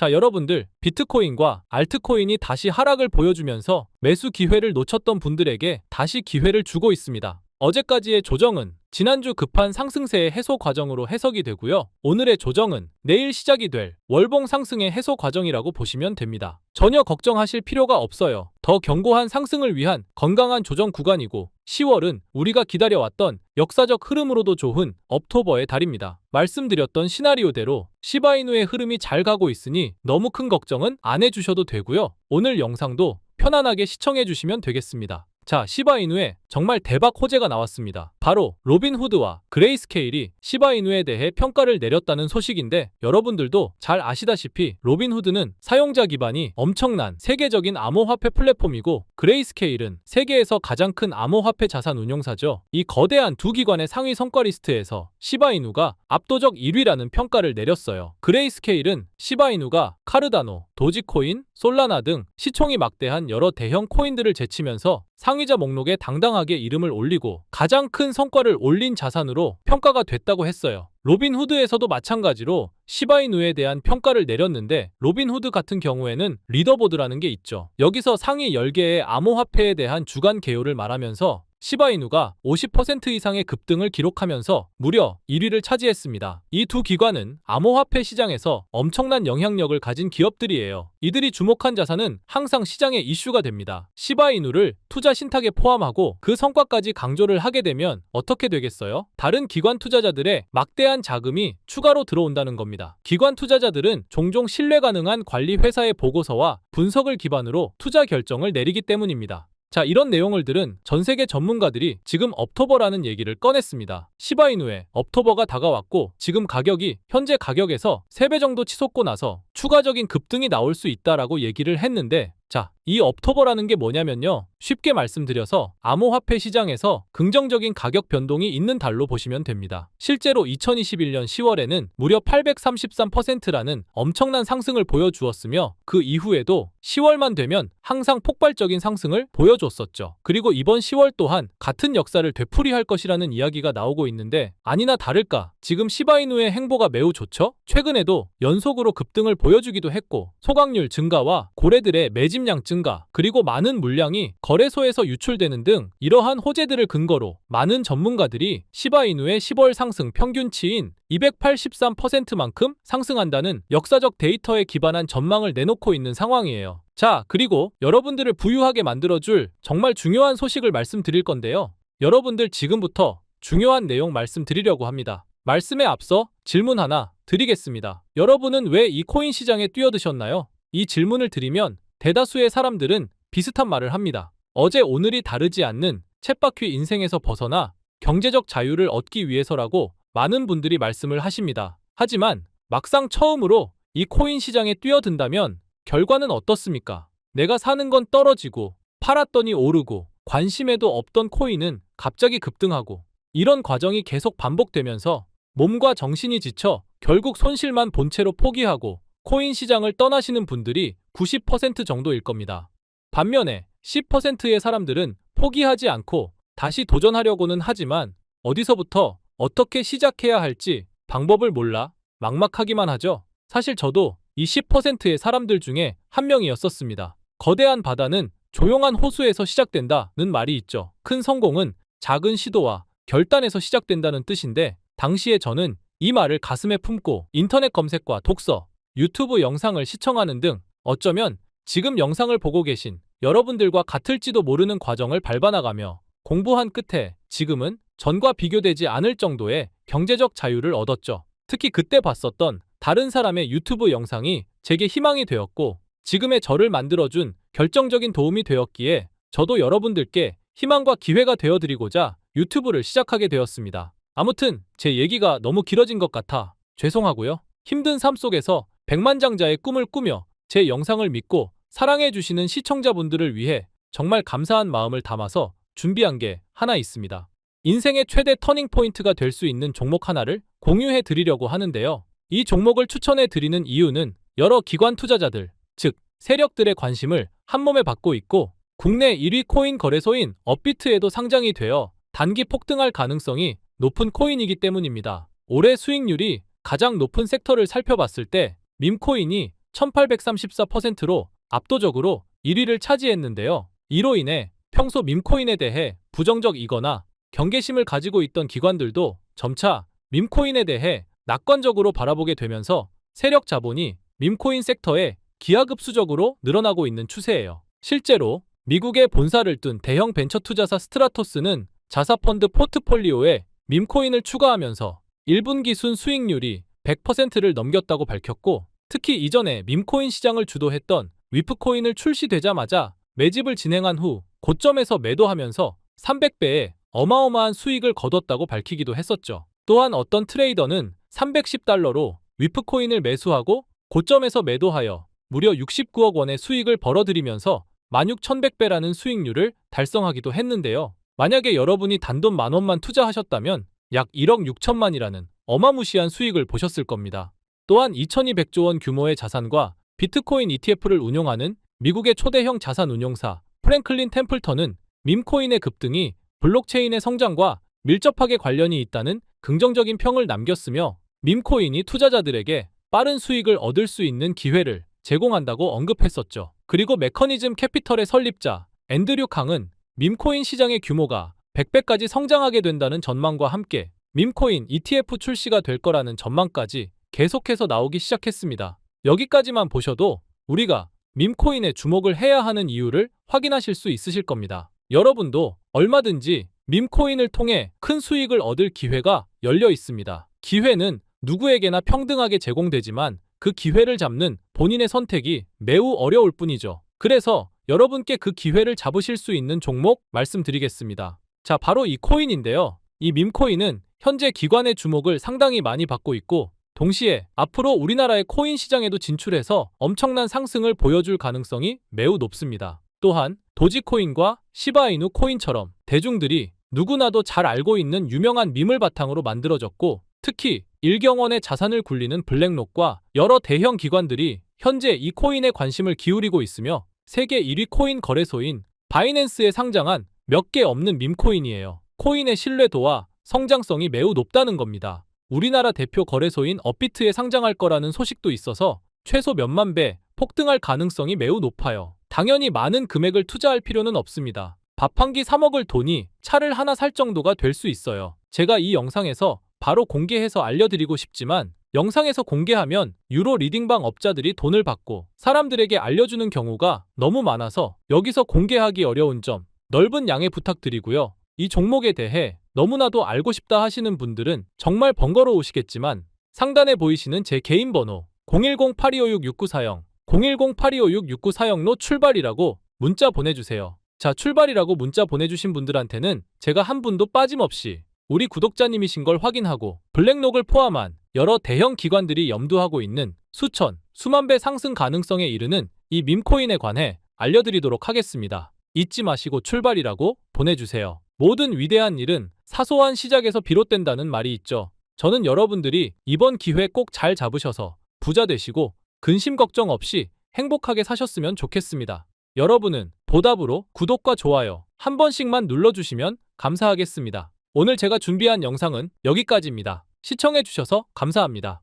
자, 여러분들, 비트코인과 알트코인이 다시 하락을 보여주면서 매수 기회를 놓쳤던 분들에게 다시 기회를 주고 있습니다. 어제까지의 조정은 지난주 급한 상승세의 해소 과정으로 해석이 되고요. 오늘의 조정은 내일 시작이 될 월봉 상승의 해소 과정이라고 보시면 됩니다. 전혀 걱정하실 필요가 없어요. 더 견고한 상승을 위한 건강한 조정 구간이고 10월은 우리가 기다려왔던 역사적 흐름으로도 좋은 업토버의 달입니다. 말씀드렸던 시나리오대로 시바이누의 흐름이 잘 가고 있으니 너무 큰 걱정은 안 해주셔도 되고요. 오늘 영상도 편안하게 시청해 주시면 되겠습니다. 자, 시바이누의 정말 대박 호재가 나왔습니다. 바로 로빈후드와 그레이스케일이 시바이누에 대해 평가를 내렸다는 소식인데 여러분들도 잘 아시다시피 로빈후드는 사용자 기반이 엄청난 세계적인 암호화폐 플랫폼이고 그레이스케일은 세계에서 가장 큰 암호화폐 자산 운용사죠. 이 거대한 두 기관의 상위 성과 리스트에서 시바이누가 압도적 1위라는 평가를 내렸어요. 그레이스케일은 시바이누가 카르다노, 도지코인, 솔라나 등 시총이 막대한 여러 대형 코인들을 제치면서 상위자 목록에 당당하게 이름을 올리고 가장 큰 성과를 올린 자산으로 평가가 됐다고 했어요. 로빈후드에서도 마찬가지로 시바이누에 대한 평가를 내렸는데 로빈후드 같은 경우에는 리더보드라는 게 있죠. 여기서 상위 10개의 암호화폐에 대한 주간 개요를 말하면서 시바이누가 50% 이상의 급등을 기록하면서 무려 1위를 차지했습니다. 이 두 기관은 암호화폐 시장에서 엄청난 영향력을 가진 기업들이에요. 이들이 주목한 자산은 항상 시장의 이슈가 됩니다. 시바이누를 투자 신탁에 포함하고 그 성과까지 강조를 하게 되면 어떻게 되겠어요? 다른 기관 투자자들의 막대한 자금이 추가로 들어온다는 겁니다. 기관 투자자들은 종종 신뢰 가능한 관리 회사의 보고서와 분석을 기반으로 투자 결정을 내리기 때문입니다. 자, 이런 내용을 들은 전 세계 전문가들이 지금 업토버라는 얘기를 꺼냈습니다. 시바이누에 업토버가 다가왔고 지금 가격이 현재 가격에서 3배 정도 치솟고 나서 추가적인 급등이 나올 수 있다라고 얘기를 했는데 자, 이 업토버라는 게 뭐냐면요. 쉽게 말씀드려서 암호화폐 시장에서 긍정적인 가격 변동이 있는 달로 보시면 됩니다. 실제로 2021년 10월에는 무려 833%라는 엄청난 상승을 보여주었으며 그 이후에도 10월만 되면 항상 폭발적인 상승을 보여줬었죠. 그리고 이번 10월 또한 같은 역사를 되풀이할 것이라는 이야기가 나오고 있는데 아니나 다를까 지금 시바이누의 행보가 매우 좋죠? 최근에도 연속으로 급등을 보여주기도 했고 소각률 증가와 고래들의 매집 량 증가 그리고 많은 물량이 거래소에서 유출되는 등 이러한 호재들을 근거로 많은 전문가들이 시바이누의 10월 상승 평균치인 283%만큼 상승한다는 역사적 데이터에 기반한 전망을 내놓고 있는 상황이에요. 자, 그리고 여러분들을 부유하게 만들어줄 정말 중요한 소식을 말씀드릴 건데요. 여러분들 지금부터 중요한 내용 말씀드리려고 합니다. 말씀에 앞서 질문 하나 드리겠습니다. 여러분은 왜 이 코인 시장에 뛰어드셨나요? 이 질문을 드리면 대다수의 사람들은 비슷한 말을 합니다. 어제 오늘이 다르지 않는 챗바퀴 인생에서 벗어나 경제적 자유를 얻기 위해서라고 많은 분들이 말씀을 하십니다. 하지만 막상 처음으로 이 코인 시장에 뛰어든다면 결과는 어떻습니까? 내가 사는 건 떨어지고 팔았더니 오르고 관심에도 없던 코인은 갑자기 급등하고 이런 과정이 계속 반복되면서 몸과 정신이 지쳐 결국 손실만 본채로 포기하고 코인 시장을 떠나시는 분들이 90% 정도일 겁니다. 반면에 10%의 사람들은 포기하지 않고 다시 도전하려고는 하지만 어디서부터 어떻게 시작해야 할지 방법을 몰라 막막하기만 하죠. 사실 저도 이 10%의 사람들 중에 한 명이었었습니다. 거대한 바다는 조용한 호수에서 시작된다는 말이 있죠. 큰 성공은 작은 시도와 결단에서 시작된다는 뜻인데 당시에 저는 이 말을 가슴에 품고 인터넷 검색과 독서, 유튜브 영상을 시청하는 등 어쩌면 지금 영상을 보고 계신 여러분들과 같을지도 모르는 과정을 밟아나가며 공부한 끝에 지금은 전과 비교되지 않을 정도의 경제적 자유를 얻었죠. 특히 그때 봤었던 다른 사람의 유튜브 영상이 제게 희망이 되었고 지금의 저를 만들어준 결정적인 도움이 되었기에 저도 여러분들께 희망과 기회가 되어드리고자 유튜브를 시작하게 되었습니다. 아무튼 제 얘기가 너무 길어진 것 같아 죄송하고요. 힘든 삶 속에서 백만장자의 꿈을 꾸며 제 영상을 믿고 사랑해주시는 시청자분들을 위해 정말 감사한 마음을 담아서 준비한 게 하나 있습니다. 인생의 최대 터닝 포인트가 될 수 있는 종목 하나를 공유해 드리려고 하는데요. 이 종목을 추천해 드리는 이유는 여러 기관 투자자들, 즉 세력들의 관심을 한몸에 받고 있고 국내 1위 코인 거래소인 업비트에도 상장이 되어 단기 폭등할 가능성이 높은 코인이기 때문입니다. 올해 수익률이 가장 높은 섹터를 살펴봤을 때 밈코인이 1834%로 압도적으로 1위를 차지했는데요. 이로 인해 평소 밈코인에 대해 부정적이거나 경계심을 가지고 있던 기관들도 점차 밈코인에 대해 낙관적으로 바라보게 되면서 세력 자본이 밈코인 섹터에 기하급수적으로 늘어나고 있는 추세예요. 실제로 미국의 본사를 둔 대형 벤처 투자사 스트라토스는 자사펀드 포트폴리오에 밈코인을 추가하면서 1분기 순 수익률이 100%를 넘겼다고 밝혔고 특히 이전에 밈코인 시장을 주도했던 위프코인을 출시되자마자 매집을 진행한 후 고점에서 매도하면서 300배의 어마어마한 수익을 거뒀다고 밝히기도 했었죠. 또한 어떤 트레이더는 310달러로 위프코인을 매수하고 고점에서 매도하여 무려 69억 원의 수익을 벌어들이면서 16,100배라는 수익률을 달성하기도 했는데요. 만약에 여러분이 단돈 만 원만 투자하셨다면 약 1억 6천만이라는 어마무시한 수익을 보셨을 겁니다. 또한 2,200조 원 규모의 자산과 비트코인 ETF를 운용하는 미국의 초대형 자산 운용사 프랭클린 템플턴은 밈코인의 급등이 블록체인의 성장과 밀접하게 관련이 있다는 긍정적인 평을 남겼으며 밈코인이 투자자들에게 빠른 수익을 얻을 수 있는 기회를 제공한다고 언급했었죠. 그리고 메커니즘 캐피털의 설립자 앤드류 강은 밈코인 시장의 규모가 100배까지 성장하게 된다는 전망과 함께 밈코인 ETF 출시가 될 거라는 전망까지 계속해서 나오기 시작했습니다. 여기까지만 보셔도 우리가 밈코인에 주목을 해야 하는 이유를 확인하실 수 있으실 겁니다. 여러분도 얼마든지 밈코인을 통해 큰 수익을 얻을 기회가 열려 있습니다. 기회는 누구에게나 평등하게 제공되지만 그 기회를 잡는 본인의 선택이 매우 어려울 뿐이죠. 그래서 여러분께 그 기회를 잡으실 수 있는 종목 말씀드리겠습니다. 자, 바로 이 코인인데요. 이 밈코인은 현재 기관의 주목을 상당히 많이 받고 있고 동시에 앞으로 우리나라의 코인 시장에도 진출해서 엄청난 상승을 보여줄 가능성이 매우 높습니다. 또한 도지코인과 시바이누 코인처럼 대중들이 누구나도 잘 알고 있는 유명한 밈을 바탕으로 만들어졌고 특히 일경원의 자산을 굴리는 블랙록과 여러 대형 기관들이 현재 이 코인에 관심을 기울이고 있으며 세계 1위 코인 거래소인 바이낸스에 상장한 몇 개 없는 밈코인이에요. 코인의 신뢰도와 성장성이 매우 높다는 겁니다. 우리나라 대표 거래소인 업비트에 상장할 거라는 소식도 있어서 최소 몇만 배 폭등할 가능성이 매우 높아요. 당연히 많은 금액을 투자할 필요는 없습니다. 밥 한 끼 사먹을 돈이 차를 하나 살 정도가 될 수 있어요. 제가 이 영상에서 바로 공개해서 알려드리고 싶지만 영상에서 공개하면 유로 리딩방 업자들이 돈을 받고 사람들에게 알려주는 경우가 너무 많아서 여기서 공개하기 어려운 점 넓은 양해 부탁드리고요. 이 종목에 대해 너무나도 알고 싶다 하시는 분들은 정말 번거로우시겠지만 상단에 보이시는 제 개인 번호 010-8256-6940 010-8256-6940로 출발이라고 문자 보내주세요. 자, 출발이라고 문자 보내주신 분들한테는 제가 한 분도 빠짐없이 우리 구독자님이신 걸 확인하고 블랙록을 포함한 여러 대형 기관들이 염두하고 있는 수천, 수만 배 상승 가능성에 이르는 이 밈코인에 관해 알려드리도록 하겠습니다. 잊지 마시고 출발이라고 보내주세요. 모든 위대한 일은 사소한 시작에서 비롯된다는 말이 있죠. 저는 여러분들이 이번 기회 꼭 잘 잡으셔서 부자 되시고 근심 걱정 없이 행복하게 사셨으면 좋겠습니다. 여러분은 보답으로 구독과 좋아요 한 번씩만 눌러주시면 감사하겠습니다. 오늘 제가 준비한 영상은 여기까지입니다. 시청해주셔서 감사합니다.